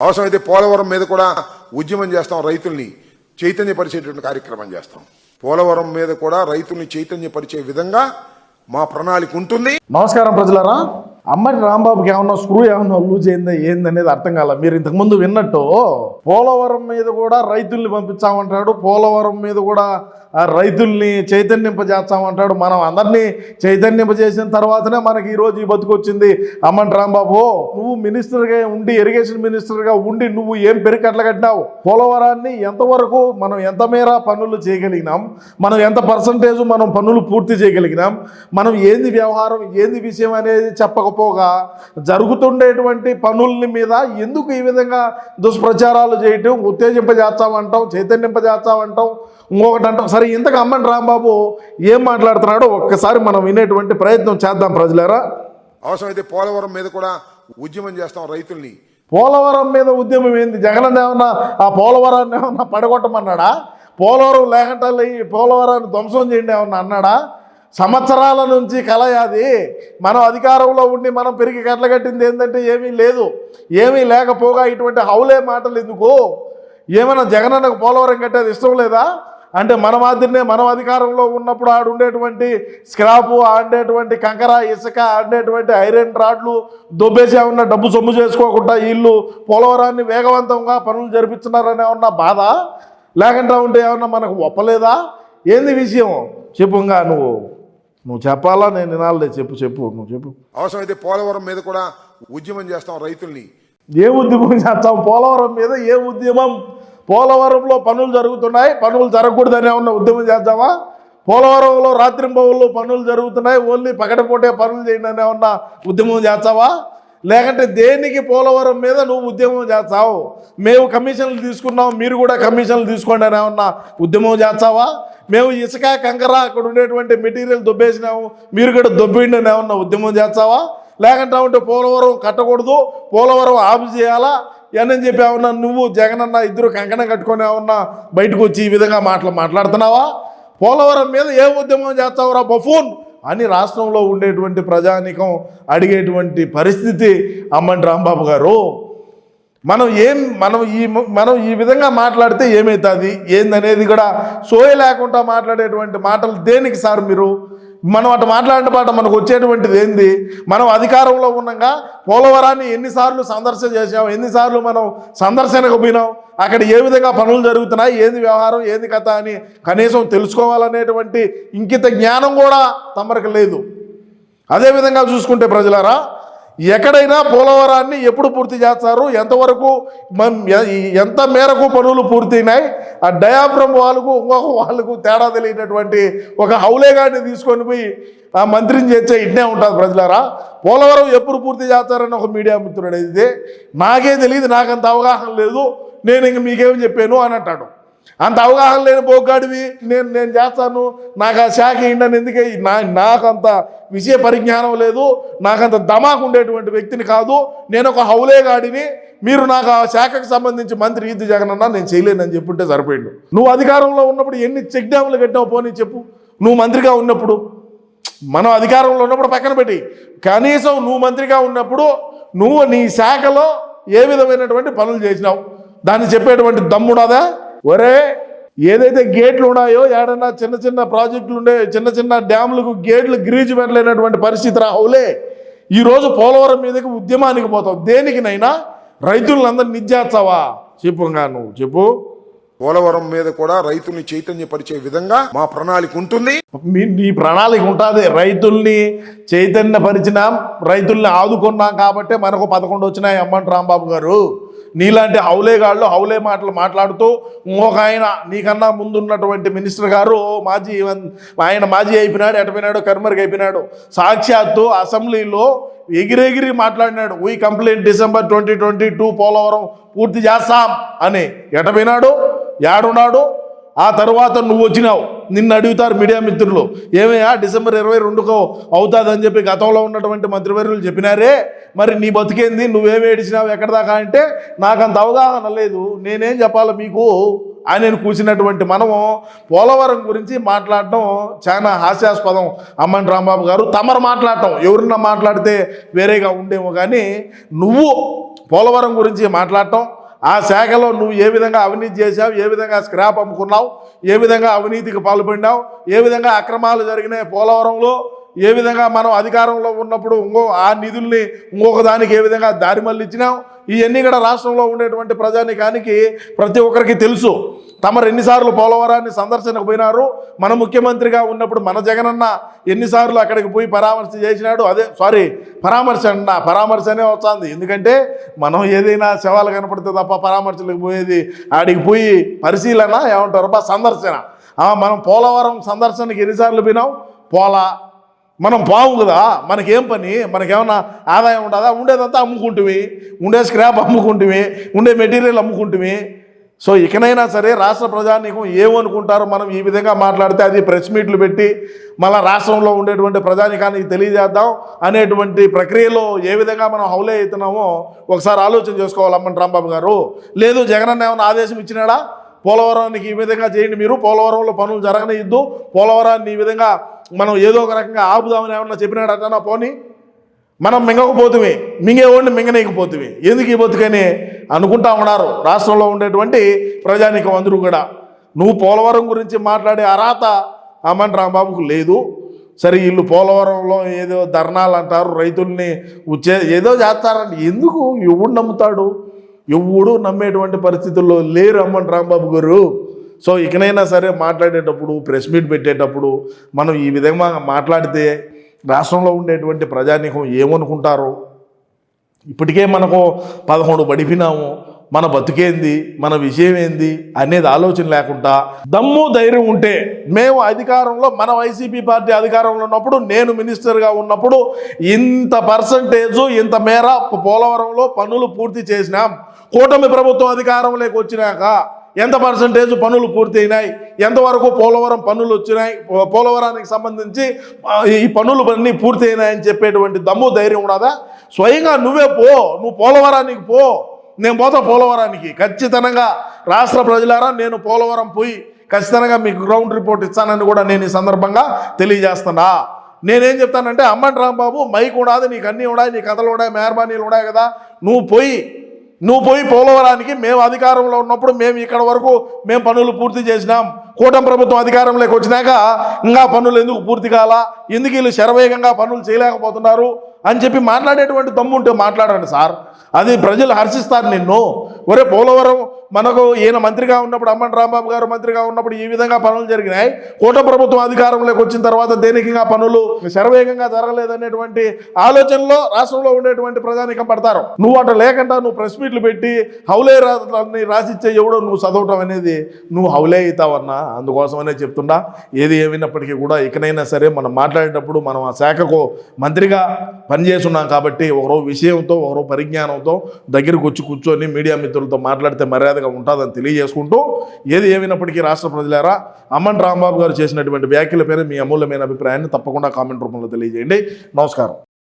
అవసరమైతే పోలవరం మీద కూడా ఉద్యమం చేస్తాం రైతుల్ని చైతన్యపరిచేటువంటి కార్యక్రమం చేస్తాం. పోలవరం మీద కూడా రైతుల్ని చైతన్యపరిచే విధంగా మా ప్రణాళిక ఉంటుంది. నమస్కారం ప్రజలరా. అమ్మటి రాంబాబుకి ఏమన్నా స్క్రూ ఏమన్నా లూజ్ అయిందా ఏందనేది అర్థం కాల. మీరు ఇంతకుముందు విన్నట్టు పోలవరం మీద కూడా రైతుల్ని పంపించామంటాడు పోలవరం మీద కూడా రైతుల్ని చైతన్యింపజేస్తామంటాడు. మనం అందరినీ చైతన్యింపజేసిన తర్వాతనే మనకి ఈరోజు ఈ బతుకు వచ్చింది. రాంబాబు నువ్వు మినిస్టర్గా ఉండి ఇరిగేషన్ మినిస్టర్గా ఉండి నువ్వు ఏం పెరికట్ల కట్టినావు? పోలవరాన్ని ఎంతవరకు మనం ఎంత మేర పనులు చేయగలిగినాం? మనం ఎంత పర్సంటేజ్ మనం పనులు పూర్తి చేయగలిగినాం? మనం ఏంది వ్యవహారం? ఏంది విషయం అనేది చెప్పకపోగా జరుగుతుండేటువంటి పనుల్ని మీద ఎందుకు ఈ విధంగా దుష్ప్రచారాలు చేయటం ఉత్తేజింపజేస్తామంటాం చైతన్యింపజేస్తామంటాం? ఇంకొకటి అంటాం సరే ఇంతకు అమ్మని రాంబాబు ఏం మాట్లాడుతున్నాడో ఒక్కసారి మనం వినేటువంటి ప్రయత్నం చేద్దాం ప్రజలారా. అవసరమైతే పోలవరం మీద కూడా ఉద్యమం చేస్తాం రైతుల్ని. పోలవరం మీద ఉద్యమం ఏంది? జగన్ ఏమన్నా ఆ పోలవరాన్ని ఏమన్నా పడగొట్టమన్నాడా? పోలవరం లేకుండా ఈ పోలవరాన్ని ధ్వంసం చేయండి ఏమన్నా అన్నాడా? సంవత్సరాల నుంచి కలయాది మనం అధికారంలో ఉండి మనం పెరిగి కట్టగట్టింది ఏంటంటే ఏమీ లేదు. ఏమీ లేకపోగా ఇటువంటి హౌలే మాటలు ఎందుకు? ఏమైనా జగనన్నకు పోలవరం కట్టేది ఇష్టం లేదా? అంటే మన మాదిరినే మనం అధికారంలో ఉన్నప్పుడు ఆడు ఉండేటువంటి స్క్రాపు ఆడేటువంటి కంకర ఇసుక ఆడేటువంటి ఐరన్ రాడ్లు దొబ్బేసి ఏమన్నా డబ్బు సొమ్ము చేసుకోకుండా వీళ్ళు పోలవరాన్ని వేగవంతంగా పనులు జరిపిస్తున్నారని ఏమన్నా బాధ? లేకుండా ఉంటే ఏమన్నా మనకు ఒప్పలేదా? ఏంది విషయం? చెప్పుగా నువ్వు. నువ్వు చెప్పాలా? నేను వినాలే. చెప్పు చెప్పు నువ్వు చెప్పు. అవసరమైతే పోలవరం మీద కూడా ఉద్యమం చేస్తాం రైతుల్ని. ఏ ఉద్యమం చేస్తాం? పోలవరం మీద ఏ ఉద్యమం? పోలవరంలో పనులు జరుగుతున్నాయి. పనులు జరగకూడదని ఏమన్నా ఉద్యమం చేద్దామా? పోలవరంలో రాత్రింబవుల్లో పనులు జరుగుతున్నాయి. ఓన్లీ పగటిపూటే పనులు చేయండి అని ఏమన్నా ఉద్యమం చేస్తావా? లేకంటే దేనికి పోలవరం మీద నువ్వు ఉద్యమం చేస్తావు? మేము కమిషన్లు తీసుకున్నాం. మీరు కూడా కమిషన్లు తీసుకోండి అని ఏమన్నా ఉద్యమం చేస్తావా? మేము ఇసుక కంకర అక్కడ ఉండేటువంటి మెటీరియల్ దొబ్బేసినాము. మీరు కూడా దొబ్బిండి ఏమన్నా ఉద్యమం చేస్తావా? లేకుండా ఉంటే పోలవరం కట్టకూడదు పోలవరం ఆఫ్ చేయాలా? అని చెప్పి ఏమన్నా నువ్వు జగనన్న ఇద్దరు కంకణం కట్టుకొని ఏమన్నా బయటకు వచ్చి ఈ విధంగా మాటలు మాట్లాడుతున్నావా? పోలవరం మీద ఏ ఉద్యమం చేస్తావురా బఫూన్? అని రాష్ట్రంలో ఉండేటువంటి ప్రజానికం అడిగేటువంటి పరిస్థితి అమ్మంటి రాంబాబు గారు. మనం ఏం మనం ఈ మనం ఈ విధంగా మాట్లాడితే ఏమవుతుంది ఏందనేది కూడా సోయ లేకుండా మాట్లాడేటువంటి మాటలు దేనికి సార్ మీరు? మనం అటు మాట్లాడిన పాట మనకు వచ్చేటువంటిది ఏంది? మనం అధికారంలో ఉండగా పోలవరాన్ని ఎన్నిసార్లు సందర్శన చేసాం ఎన్నిసార్లు మనం సందర్శనకు పోయినాం అక్కడ ఏ విధంగా పనులు జరుగుతున్నాయి ఏంది వ్యవహారం ఏంది కథ అని కనీసం తెలుసుకోవాలనేటువంటి ఇంకిత జ్ఞానం కూడా తమరికి లేదు. అదేవిధంగా చూసుకుంటే ప్రజలారా ఎక్కడైనా పోలవరాన్ని ఎప్పుడు పూర్తి చేస్తారు? ఎంతవరకు మం- ఎ- ఎంత మేరకు పనులు పూర్తయినాయి? ఆ డయాఫ్రమ్ వాళ్ళకు ఇంకొక వాళ్ళకు తేడా తెలియనటువంటి ఒక హౌలేగాన్ని తీసుకొని పోయి ఆ మంత్రిని చేర్చే ఇట్నే ఉంటుంది ప్రజలారా? పోలవరం ఎప్పుడు పూర్తి చేస్తారని ఒక మీడియా మిత్రుడు అయితే నాకే తెలియదు నాకంత అవగాహన లేదు నేను ఇంక మీకేం చెప్పాను? అని అంటాడు. అంత అవగాహన లేని పోగాడివి నేను నేను చేస్తాను. నాకు ఆ శాఖ ఏంటని ఎందుకే? నా నాకంత విషయ పరిజ్ఞానం లేదు. నాకంత దమాకు ఉండేటువంటి వ్యక్తిని కాదు. నేను ఒక హౌలేగాడిని. మీరు నాకు ఆ శాఖకు సంబంధించి మంత్రి ఈద్దు జగన్ అన్నా నేను చేయలేనని చెప్పుంటే సరిపోయిండు. నువ్వు అధికారంలో ఉన్నప్పుడు ఎన్ని చెక్ డ్యాములు కట్టావు పోనీ చెప్పు. నువ్వు మంత్రిగా ఉన్నప్పుడు. మనం అధికారంలో ఉన్నప్పుడు పక్కన పెట్టి. కనీసం నువ్వు మంత్రిగా ఉన్నప్పుడు నువ్వు నీ శాఖలో ఏ విధమైనటువంటి పనులు చేసినావు? దాన్ని చెప్పేటువంటి దమ్మున్నదా ఒరే ఏదైతే గేట్లు ఉన్నాయో ఏడన్నా చిన్న చిన్న ప్రాజెక్టులు ఉండే చిన్న చిన్న డ్యాములకు గేట్లు గ్రీజు పెట్టలేనటువంటి పరిస్థితి రావులే ఈరోజు పోలవరం మీదకి ఉద్యమానికి పోతావు. దేనికినైనా? రైతులందరినీ నిజ్జేస్తావా చెప్పుగా నువ్వు చెప్పు. పోలవరం మీద కూడా రైతుల్ని చైతన్యపరిచే విధంగా మా ప్రణాళిక ఉంటుంది. మీ నీ ప్రణాళిక ఉంటుంది. రైతుల్ని చైతన్యపరిచినాం రైతుల్ని ఆదుకున్నాం కాబట్టే మనకు పదకొండు వచ్చినాయి అమ్మంటి రాంబాబు గారు. నీలాంటి హౌలేగాళ్ళు హౌలే మాటలు మాట్లాడుతూ ఇంకొక ఆయన నీకన్నా ముందున్నటువంటి మినిస్టర్ గారు మాజీ ఆయన మాజీ అయిపోయినాడు ఎటపోయినాడు కర్మరికి అయిపోయినాడు. సాక్షాత్తు అసెంబ్లీలో ఎగిరెగిరి మాట్లాడినాడు. We complete December twenty twenty two Polavaram పూర్తి చేస్తాం అని. ఎటపోయినాడు యాడున్నాడు ఆ తర్వాత నువ్వు వచ్చినావు. నిన్ను అడుగుతారు మీడియా మిత్రులు. ఏమయ్యా డిసెంబర్ ఇరవై రెండుకో అవుతుందని చెప్పి గతంలో ఉన్నటువంటి మంత్రివర్యులు చెప్పినారే. మరి నీ బతికేంది? నువ్వేమి ఏడిచినావు? ఎక్కడ దాకా అంటే నాకు అంత అవగాహన లేదు. నేనేం చెప్పాలి మీకు? ఆయన కూర్చున్నటువంటి మనము పోలవరం గురించి మాట్లాడటం చాలా హాస్యాస్పదం. అమ్మన్ రాంబాబు గారు తమరు మాట్లాడటం. ఎవరన్నా మాట్లాడితే వేరేగా ఉండేమో కానీ నువ్వు పోలవరం గురించి మాట్లాడటం ఆ శాఖలో నువ్వు ఏ విధంగా అవినీతి చేశావు ఏ విధంగా స్క్రాప్ అమ్ముకున్నావు ఏ విధంగా అవినీతికి పాల్పడినావు ఏ విధంగా అక్రమాలు జరిగినాయి పోలవరంలో ఏ విధంగా మనం అధికారంలో ఉన్నప్పుడు ఇంకో ఆ నిధుల్ని ఇంకొక దానికి ఏ విధంగా దారి మళ్ళించినాం ఇవన్నీ కూడా రాష్ట్రంలో ఉండేటువంటి ప్రజానికానికి ప్రతి ఒక్కరికి తెలుసు. తమరు ఎన్నిసార్లు పోలవరాన్ని సందర్శనకు పోయినారు? మన ముఖ్యమంత్రిగా ఉన్నప్పుడు మన జగనన్న ఎన్నిసార్లు అక్కడికి పోయి పరామర్శ చేసినాడు? అదే సారీ పరామర్శ అన్న పరామర్శనే వస్తుంది. ఎందుకంటే మనం ఏదైనా శవాలు కనపడితే తప్ప పరామర్శలకు పోయేది ఆడికి పోయి పరిశీలన ఏమంటారు? బా సందర్శన. మనం పోలవరం సందర్శనకి ఎన్నిసార్లు పోయినాం? పోలా. మనం పాము కదా? మనకేం పని? మనకేమన్నా ఆదాయం ఉండదా? ఉండేదంతా అమ్ముకుంటువి. ఉండే స్క్రాప్ అమ్ముకుంటువి. ఉండే మెటీరియల్ అమ్ముకుంటువి. సో ఇకనైనా సరే రాష్ట్ర ప్రజానీకం ఏమనుకుంటారో మనం ఈ విధంగా మాట్లాడితే అది ప్రెస్ మీట్లు పెట్టి మళ్ళీ రాష్ట్రంలో ఉండేటువంటి ప్రజానికానికి తెలియజేద్దాం అనేటువంటి ప్రక్రియలో ఏ విధంగా మనం హౌలే అవుతున్నామో ఒకసారి ఆలోచన చేసుకోవాలమ్మని రాంబాబు గారు. లేదు జగనన్న ఏమైనా ఆదేశం ఇచ్చినాడా? పోలవరానికి ఈ విధంగా చేయండి మీరు పోలవరంలో పనులు జరగనియద్దు పోలవరాన్ని ఈ విధంగా మనం ఏదో ఒక రకంగా ఆపుదామని ఏమన్నా చెప్పినాడటనా పోనీ? మనం మింగకపోతువి మింగేవాడిని మింగనీయకపోతుమే. ఎందుకు ఈ బతుకని? అనుకుంటా ఉన్నారు. రాష్ట్రంలో ఉండేటువంటి ప్రజానికం అందరూ కూడా. నువ్వు పోలవరం గురించి మాట్లాడే అర్హత అమ్మని రాంబాబుకు లేదు. సరే వీళ్ళు పోలవరంలో ఏదో ధర్నాలు అంటారు రైతుల్ని ఉచ్చే ఏదో చేస్తారండి ఎందుకు ఎవడు నమ్ముతాడు? ఎవడు నమ్మేటువంటి పరిస్థితుల్లో లేరు అమ్మని రాంబాబు గారు. సో ఇకనైనా సరే మాట్లాడేటప్పుడు ప్రెస్ మీట్ పెట్టేటప్పుడు మనం ఈ విధంగా మాట్లాడితే రాష్ట్రంలో ఉండేటువంటి ప్రజానీకం ఏమనుకుంటారో? ఇప్పటికే మనకు పదకొండు పడిపినాము మన బతుకేంది? మన విషయం ఏంది అనేది ఆలోచన లేకుండా దమ్ము ధైర్యం ఉంటే మేము అధికారంలో మన వైసీపీ పార్టీ అధికారంలో ఉన్నప్పుడు నేను మినిస్టర్గా ఉన్నప్పుడు ఇంత పర్సంటేజు ఇంత మేర పోలవరంలో పనులు పూర్తి చేసినాం. కూటమి ప్రభుత్వం అధికారంలోకి వచ్చినాక ఎంత పర్సంటేజ్ పనులు పూర్తయినాయి? ఎంతవరకు పోలవరం పనులు వచ్చినాయి? పోలవరానికి సంబంధించి ఈ పనులు అన్నీ పూర్తయినాయని చెప్పేటువంటి దమ్ము ధైర్యం ఉండదా స్వయంగా నువ్వే పో నువ్వు పోలవరానికి పో. నేను పోతా పోలవరానికి. ఖచ్చితంగా రాష్ట్ర ప్రజలారా నేను పోలవరం పోయి ఖచ్చితంగా మీకు గ్రౌండ్ రిపోర్ట్ ఇస్తానని కూడా నేను ఈ సందర్భంగా తెలియజేస్తున్నా. నేనేం చెప్తానంటే అమ్మన్ రాంబాబు మైక్ ఉండాది నీకు అన్నీ ఉన్నాయి నీ కథలు ఉన్నాయి మెహర్బానీలు ఉన్నాయి కదా. నువ్వు పోయి నువ్వు పోయి పోలవరానికి మేము అధికారంలో ఉన్నప్పుడు మేము ఇక్కడ వరకు మేము పనులు పూర్తి చేసినాం. కూటమి ప్రభుత్వం అధికారంలోకి వచ్చినాక ఇంకా పనులు ఎందుకు పూర్తి కాలా? ఎందుకు వీళ్ళు శరవేగంగా పనులు చేయలేకపోతున్నారు? అని చెప్పి మాట్లాడేటువంటి దమ్ము ఉంటే మాట్లాడండి సార్. అది ప్రజలు హర్షిస్తారు నిన్ను. ఒరే పోలవరం మనకు ఈయన మంత్రిగా ఉన్నప్పుడు అమ్మన్ రాంబాబు గారు మంత్రిగా ఉన్నప్పుడు ఈ విధంగా పనులు జరిగినాయి. కోట ప్రభుత్వం అధికారంలోకి వచ్చిన తర్వాత దేనికి ఇంకా పనులు శరవేగంగా జరగలేదనేటువంటి ఆలోచనలో రాష్ట్రంలో ఉండేటువంటి ప్రజానికం పడతారు. నువ్వు అటు లేకుండా నువ్వు ప్రెస్ మీట్లు పెట్టి హౌలే రాని రాసిచ్చే ఎవడో నువ్వు చదవటం అనేది నువ్వు హౌలే అవుతావన్నా? అందుకోసమనే చెప్తున్నా. ఏది ఏమైనప్పటికీ కూడా ఇకనైనా సరే మనం మాట్లాడేటప్పుడు మనం ఆ శాఖకు మంత్రిగా పనిచేస్తున్నాం కాబట్టి ఒకరో విషయంతో ఒకరో పరిజ్ఞానంతో దగ్గరికి వచ్చి కూర్చొని మీడియా మిత్రులతో మాట్లాడితే మర్యాదగా ఉంటుందని తెలియజేసుకుంటూ ఏది ఏమైనప్పటికీ రాష్ట్ర ప్రజలారా అమ్మన్ రాంబాబు గారు చేసినటువంటి వ్యాఖ్యల పైన మీ అమూల్యమైన అభిప్రాయాన్ని తప్పకుండా కామెంట్ రూపంలో తెలియజేయండి. నమస్కారం.